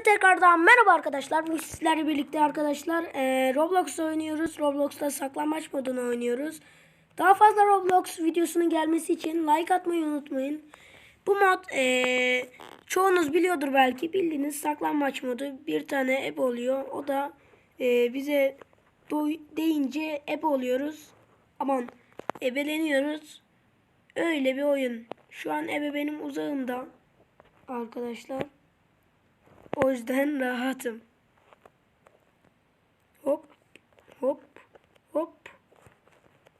Hepinize tekrardan merhaba arkadaşlar. Bugün sizlerle birlikte arkadaşlar eee, Roblox oynuyoruz. Roblox'ta saklambaç modunu oynuyoruz. Daha fazla Roblox videosunun gelmesi için like atmayı unutmayın. Bu mod eee, çoğunuz biliyordur belki. Bildiğiniz saklambaç modu. Bir tane ebe oluyor. O da eee, bize deyince ebe oluyoruz. Aman ebeleniyoruz. Öyle bir oyun. Şu an ebe benim uzağımda. Arkadaşlar. O yüzden rahatım. Hop. Hop. Hop.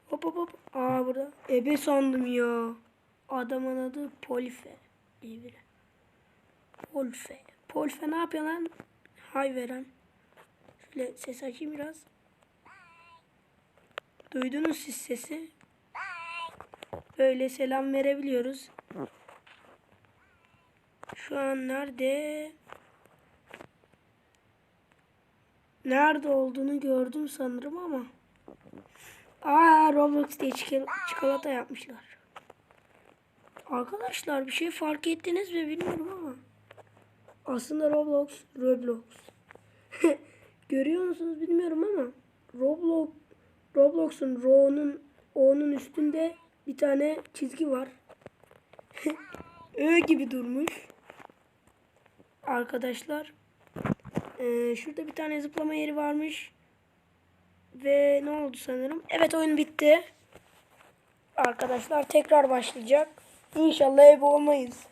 Hop hop hop. Aa burada. Ebe sandım ya. Adamın adı Polife. diye biri. Polife. Polife ne yapıyor lan? Hay veren. Şöyle ses açayım biraz. Duydunuz siz sesi. Böyle selam verebiliyoruz. Şu an nerede? Nerede olduğunu gördüm sanırım ama. Aa Roblox diye çikolata yapmışlar. Arkadaşlar bir şey fark ettiniz mi bilmiyorum ama. Aslında Roblox, Roblox. Görüyor musunuz bilmiyorum ama Roblox Roblox'un Ro'nun O'nun üstünde bir tane çizgi var. Ö gibi durmuş. Arkadaşlar. Ee, şurada bir tane zıplama yeri varmış. Ve ne oldu sanırım? Evet oyun bitti. Arkadaşlar tekrar başlayacak. İnşallah ev olmayız.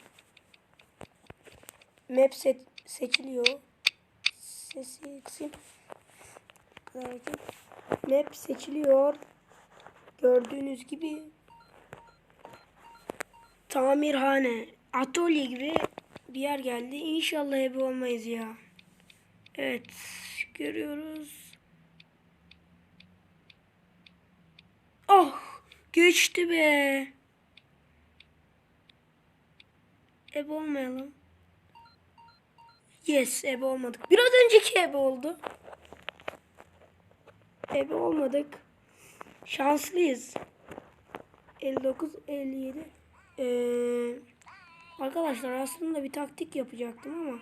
Map se seçiliyor. Sesi kısayım. Map seçiliyor. Gördüğünüz gibi tamirhane, atölye gibi bir yer geldi. İnşallah evi olmayız ya. Evet, görüyoruz. Oh, geçti be. Ebe olmayalım. Yes, ebe olmadık. Biraz önceki ebe oldu. Ebe olmadık. Şanslıyız. 59 57 ee, arkadaşlar aslında bir taktik yapacaktım ama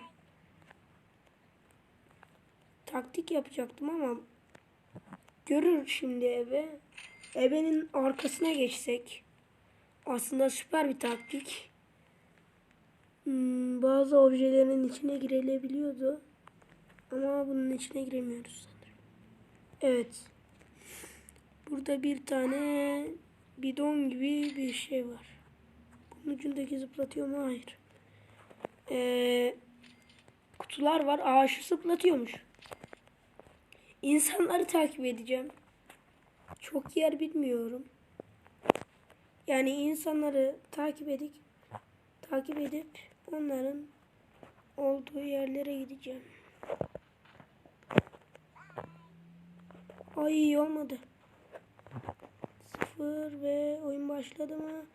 taktik yapacaktım ama görür şimdi ebe ebenin arkasına geçsek aslında süper bir taktik Hmm, bazı objelerin içine girilebiliyordu ama bunun içine giremiyoruz sanırım evet burada bir tane bidon gibi bir şey var. Bunun ucundaki zıplatıyor mu? Hayır. Ee, kutular var. Şu zıplatıyormuş. İnsanları takip edeceğim. Çok yer bilmiyorum. Yani insanları takip edip takip edip onların olduğu yerlere gideceğim. Ay iyi olmadı. Sıfır ve oyun başladı mı?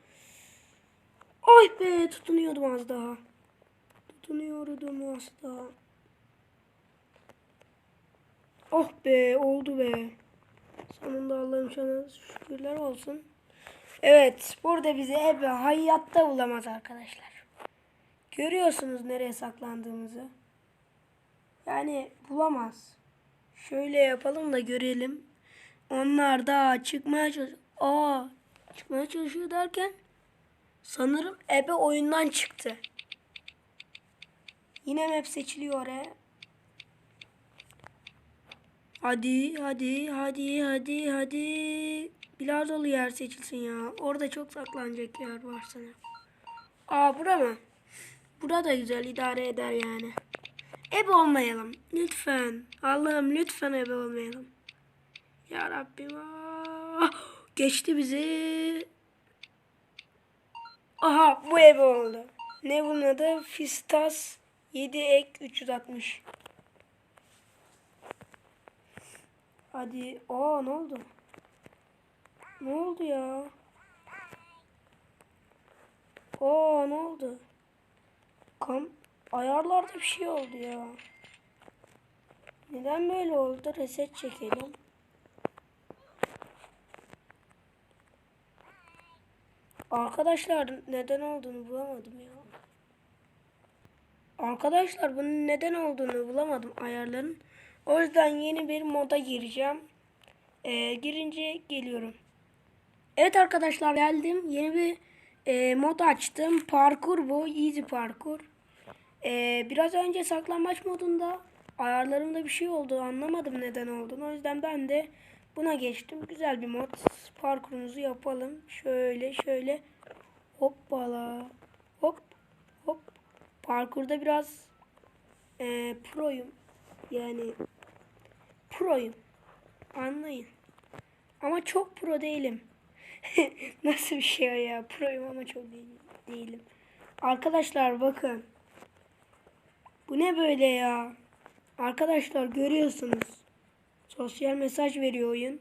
Ay be tutunuyordum az daha. Tutunuyordum az daha. Oh be oldu be. Sonunda Allah'ım sana şükürler olsun. Evet burada bizi ebe hayatta bulamaz arkadaşlar. Görüyorsunuz nereye saklandığımızı. Yani bulamaz. Şöyle yapalım da görelim. Onlar da çıkmaya çalışıyor. Aa, çıkmaya çalışıyor derken sanırım ebe oyundan çıktı. Yine map seçiliyor oraya. Hadi, hadi, hadi, hadi, hadi. Biraz dolu yer seçilsin ya. Orada çok saklanacak yer var sanırım. Aa, bura mı? Bura da güzel idare eder yani. Ebe olmayalım. Lütfen. Allah'ım lütfen ebe olmayalım. Ya Rabbim. ah! Geçti bizi. Aha bu ev oldu. Ne bunun adı? Fistas 7 ek 360. Hadi. Aa ne oldu? Ne oldu ya? Aa ne oldu? Kam ayarlarda bir şey oldu ya. Neden böyle oldu? Reset çekelim. Arkadaşlar neden olduğunu bulamadım ya. Arkadaşlar bunun neden olduğunu bulamadım ayarların. O yüzden yeni bir moda gireceğim. Ee, girince geliyorum. Evet arkadaşlar geldim. Yeni bir e, mod açtım. Parkur bu. Easy parkur. Ee, biraz önce saklambaç modunda ayarlarımda bir şey oldu. Anlamadım neden olduğunu. O yüzden ben de buna geçtim. Güzel bir mod. Parkurumuzu yapalım. Şöyle şöyle. Hoppala. Hop hop. Parkurda biraz e, proyum. Yani proyum. Anlayın. Ama çok pro değilim. Nasıl bir şey ya? Proyum ama çok değil, değilim. Arkadaşlar bakın. Bu ne böyle ya? Arkadaşlar görüyorsunuz. Sosyal mesaj veriyor oyun.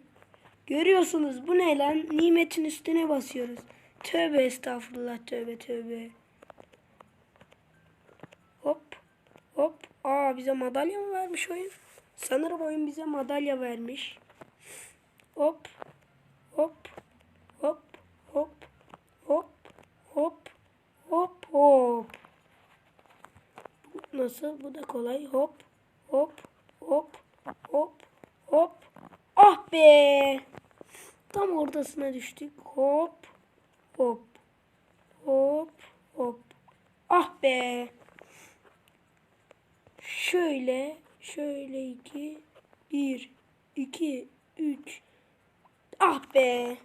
Görüyorsunuz bu ne lan? Nimetin üstüne basıyoruz. Tövbe estağfurullah tövbe tövbe. Hop hop. Aa bize madalya mı vermiş oyun? Sanırım oyun bize madalya vermiş. Hop hop hop hop hop hop hop hop. Nasıl? Bu da kolay. Hop hop hop hop hop. Ah be! Tam ortasına düştük. Hop hop hop hop. Ah be! Şöyle, şöyle iki, bir, iki, üç. Ah be!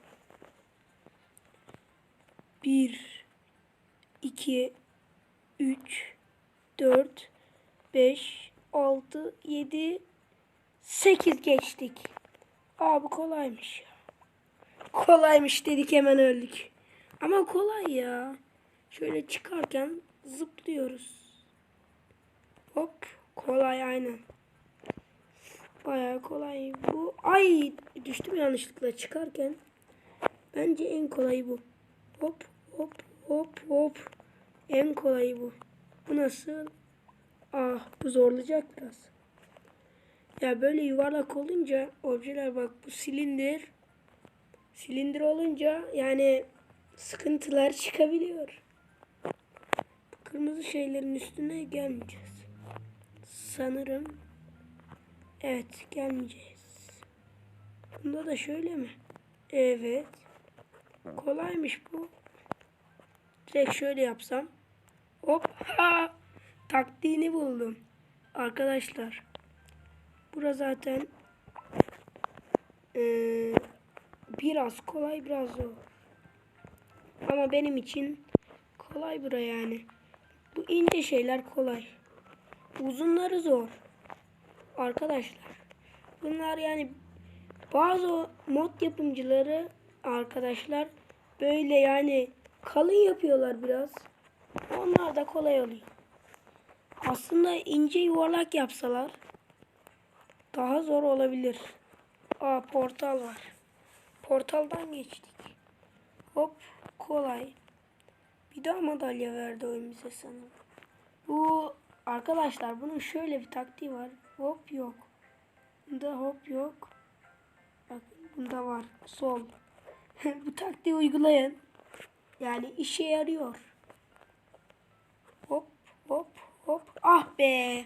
Bir, iki, üç, dört, beş, altı, yedi, sekiz geçtik. Aa bu kolaymış ya. Kolaymış dedik hemen öldük. Ama kolay ya. Şöyle çıkarken zıplıyoruz. Hop kolay aynen. Bayağı kolay bu. Ay düştüm yanlışlıkla çıkarken. Bence en kolayı bu. Hop hop hop hop. En kolayı bu. Bu nasıl? Ah bu zorlayacak biraz. Ya böyle yuvarlak olunca objeler bak bu silindir. Silindir olunca yani sıkıntılar çıkabiliyor. Kırmızı şeylerin üstüne gelmeyeceğiz. Sanırım evet gelmeyeceğiz. Bunda da şöyle mi? Evet. Kolaymış bu. Direkt şöyle yapsam. Hop ha. Taktiğini buldum. Arkadaşlar. Bura zaten eee, biraz kolay biraz zor. Ama benim için kolay bura yani. Bu ince şeyler kolay. Uzunları zor. Arkadaşlar. Bunlar yani bazı mod yapımcıları arkadaşlar böyle yani kalın yapıyorlar biraz. Onlar da kolay oluyor. Aslında ince yuvarlak yapsalar daha zor olabilir. Aa portal var. Portaldan geçtik. Hop kolay. Bir daha madalya verdi oyun bize sanırım. Bu arkadaşlar bunun şöyle bir taktiği var. Hop yok. Bunda hop yok. Bak bunda var. Sol. Bu taktiği uygulayın. Yani işe yarıyor. Hop hop hop. Ah be.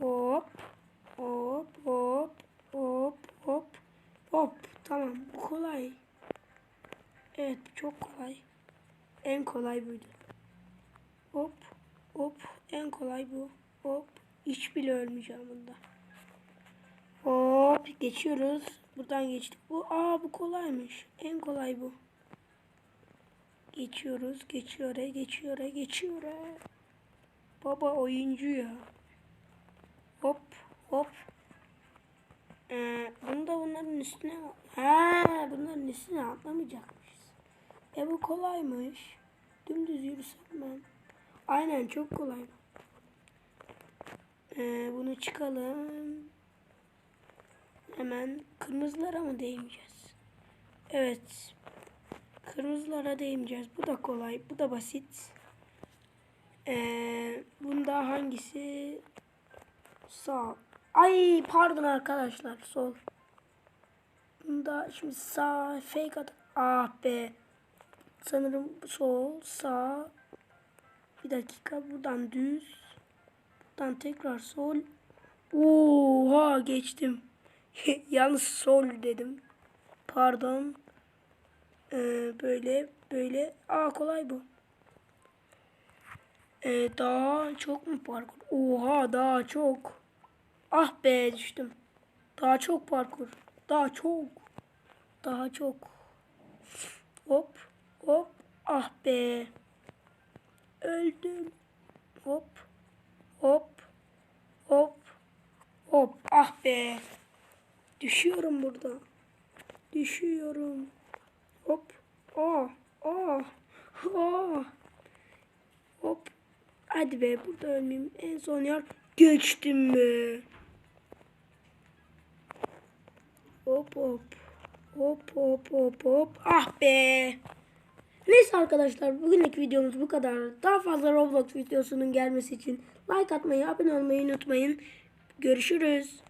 Hop hop hop hop hop hop. Tamam bu kolay. Evet bu çok kolay. En kolay buydu. Hop hop en kolay bu. Hop hiç bile ölmeyeceğim bunda. Hop geçiyoruz. Buradan geçtik. Bu aa bu kolaymış. En kolay bu. Geçiyoruz. Geçiyor. Geçiyor. Geçiyor. Baba oyuncu ya. Hop hop. Ee, bunu da bunların üstüne ha bunların üstüne atlamayacakmışız. E bu kolaymış. Dümdüz yürüsem ben. Aynen çok kolay. Ee, bunu çıkalım. Hemen kırmızılara mı değmeyeceğiz? Evet. Kırmızılara değmeyeceğiz. Bu da kolay. Bu da basit. Ee, bunda hangisi? Sağ. Ay pardon arkadaşlar. Sol. Bunda şimdi sağ fake at. Ah be. Sanırım sol, sağ, Bir dakika buradan düz. Buradan tekrar sol. Oha geçtim. Yalnız sol dedim. Pardon. Ee, böyle böyle. Aa kolay bu. Ee, daha çok mu parkur? Oha daha çok. Ah be düştüm. Daha çok parkur. Daha çok. Daha çok. Hop hop. Ah be. Öldüm. Hop. Hop. Hop. Hop. Ah be. Düşüyorum burada. Düşüyorum. Hop. Ah. Ah. Ah. Hop. Hadi be burada ölmeyeyim. En son yer geçtim be. Hop hop. Hop hop hop hop. Ah be. Neyse arkadaşlar bugünlük videomuz bu kadar. Daha fazla Roblox videosunun gelmesi için like atmayı, abone olmayı unutmayın. Görüşürüz.